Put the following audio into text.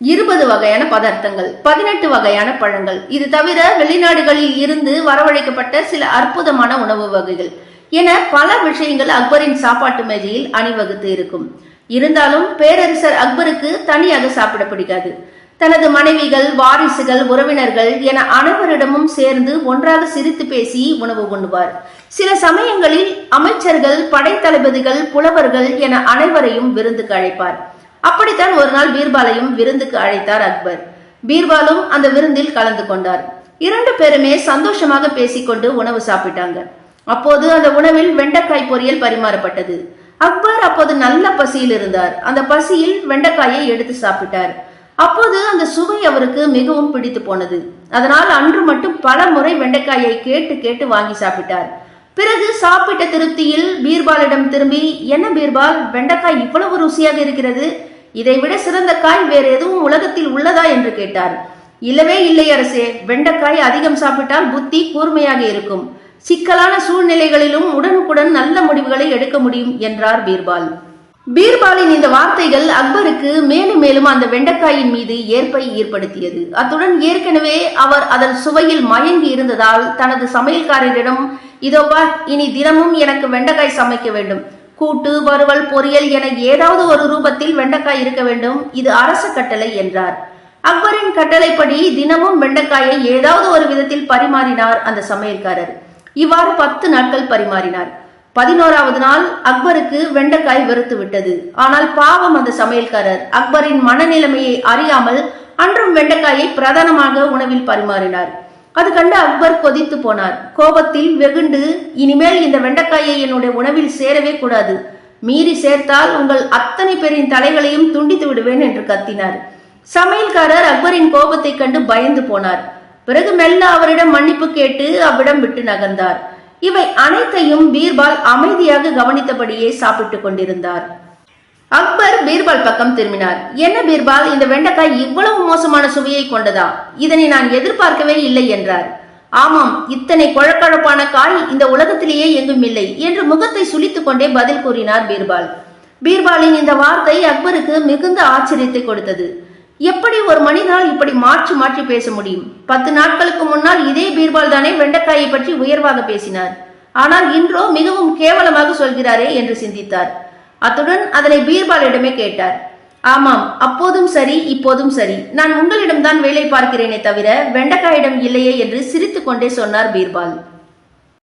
இருபது வகையான பதார்த்தங்கள் பதினெட்டு வகையான பழங்கள். இது தவிர வெளிநாடுகளில் இருந்து வரவழைக்கப்பட்ட சில அற்புதமான உணவு வகைகள். என பல விஷயங்கள் அக்பரின் சாப்பாட்டு மேஜையில் அணிவகுத்து இருக்கும். இருந்தாலும் பேரரசர் அக்பருக்கு தனியாக சாப்பிட பிடிக்காது. தனது மனைவிகள் வாரிசுகள் உறவினர்கள் என அனைவரிடமும் சேர்ந்து ஒன்றாக சிரித்து பேசி உணவு உண்ணுவார். சில சமயங்களில் அமைச்சர்கள் படைத்தளபதிகள் புலவர்கள் என அனைவரையும் விருந்துக்கு அழைப்பார் அப்படித்தான் ஒரு நாள் பீர்பாலையும் விருந்துக்கு அழைத்தார் அக்பர். பீர்பாலும் அந்த விருந்தில் கலந்து கொண்டார். இரண்டு பேருமே சந்தோஷமாக பேசிக்கொண்டு உணவு சாப்பிட்டாங்க. அப்போது அந்த உணவில் வெண்டைக்காய் பொரியல் பரிமாறப்பட்டது. அக்பர் அப்போது நல்ல பசியில் இருந்தார். அந்த பசியில் வெண்டைக்காயை எடுத்து சாப்பிட்டார். அப்போது அந்த சுவை அவருக்கு மிகவும் பிடித்து போனது. அதனால் அன்று மட்டும் பல முறை வெண்டைக்காயை கேட்டு கேட்டு வாங்கி சாப்பிட்டார். பிறகு சாப்பிட்ட திருப்தியில் பீர்பாலிடம் திரும்பி என்ன பீர்பால் வெண்டைக்காய் இவ்வளவு ருசியாக இருக்கிறது? இதைவிட சிறந்த காய் வேறு எதுவும் உலகத்தில் உள்ளதா என்று கேட்டார். இல்லவே இல்லை அரசே வெண்டைக்காய் அதிகம் சாப்பிட்டால் புத்தி கூர்மையாக இருக்கும். சிக்கலான சூழ்நிலைகளிலும் உடனுக்குடன் நல்ல முடிவுகளை எடுக்க முடியும் என்றார் பீர்பால். பீர்பாலின் இந்த வார்த்தைகள் அக்பருக்கு மேலும் மேலும் அந்த வெண்டைக்காயின் மீது ஏற்பை ஏற்படுத்தியது. அத்துடன் ஏற்கனவே அவர் அதன் சுவையில் மயங்கி இருந்ததால் தனது சமையல்காரரிடம் இதோப்பா இனி தினமும் எனக்கு வெண்டைக்காய் சமைக்க வேண்டும். கூட்டு வறுவல் பொரியல் என ஏதாவது ஒரு ரூபத்தில் வெண்டைக்காய் இருக்க வேண்டும். இது அரச கட்டளை என்றார். அக்பரின் கட்டளைப்படி தினமும் வெண்டைக்காயை ஏதாவது ஒரு விதத்தில் பரிமாறினார் அந்த சமையல்காரர். இவ்வாறு பத்து நாட்கள் பரிமாறினார். பதினோராவது நாள் அக்பருக்கு வெண்டைக்காய் வெறுத்து விட்டது. ஆனால் பாவம் அந்த சமையல்காரர். அக்பரின் மனநிலைமையை அறியாமல் அன்றும் வெண்டைக்காயை பிரதானமாக உணவில் பரிமாறினார். அது கண்டு அக்பர் கொதித்து போனார். கோபத்தில் வெகுண்டு இனிமேல் இந்த வெண்டைக்காயை என்னுடைய உணவில் சேரவே கூடாது. மீறி சேர்த்தால் உங்கள் அத்தனை பேரின் தலைகளையும் துண்டித்து விடுவேன் என்று கத்தினார். சமையல்காரர் அக்பரின் கோபத்தை கண்டு பயந்து போனார். பிறகு மெல்ல அவரிடம் மன்னிப்பு கேட்டு அவ்விடம் விட்டு நகர்ந்தார். இவை அனைத்தையும் பீர்பால் அமைதியாக கவனித்தபடியே சாப்பிட்டுக் கொண்டிருந்தார். அக்பர் பீர்பால் பக்கம் திரும்பினார். என்ன பீர்பால் இந்த வெண்டைக்காய் இவ்வளவு மோசமான சுவையை கொண்டதா? இதனை நான் எதிர்பார்க்கவே இல்லை என்றார். ஆமாம் இத்தனை குழக்கழப்பான காய் இந்த உலகத்திலேயே எங்கும் இல்லை என்று முகத்தை சுளித்துக் கொண்டே பதில் கூறினார் பீர்பால். பீர்பாலின் இந்த வார்த்தை அக்பருக்கு மிகுந்த ஆச்சரியத்தை கொடுத்தது. எப்படி ஒரு மனிதனால் இப்படி மாற்றி மாற்றி பேச முடியும்? பத்து நாட்களுக்கு முன்னால் இதே பீர்பால் தானே வெண்டைக்காயை பற்றி உயர்வாக பேசினார். ஆனால் இன்றோ மிகவும் கேவலமாக சொல்கிறாரே என்று சிந்தித்தார். அத்துடன் அதனை பீர்பாலிடமே கேட்டார். ஆமாம் அப்போதும் சரி இப்போதும் சரி. நான் உங்களிடம்தான் வேலை பார்க்கிறேனே தவிர வெண்டைக்காயிடம் இல்லையே என்று சிரித்துக்கொண்டே சொன்னார் பீர்பால்.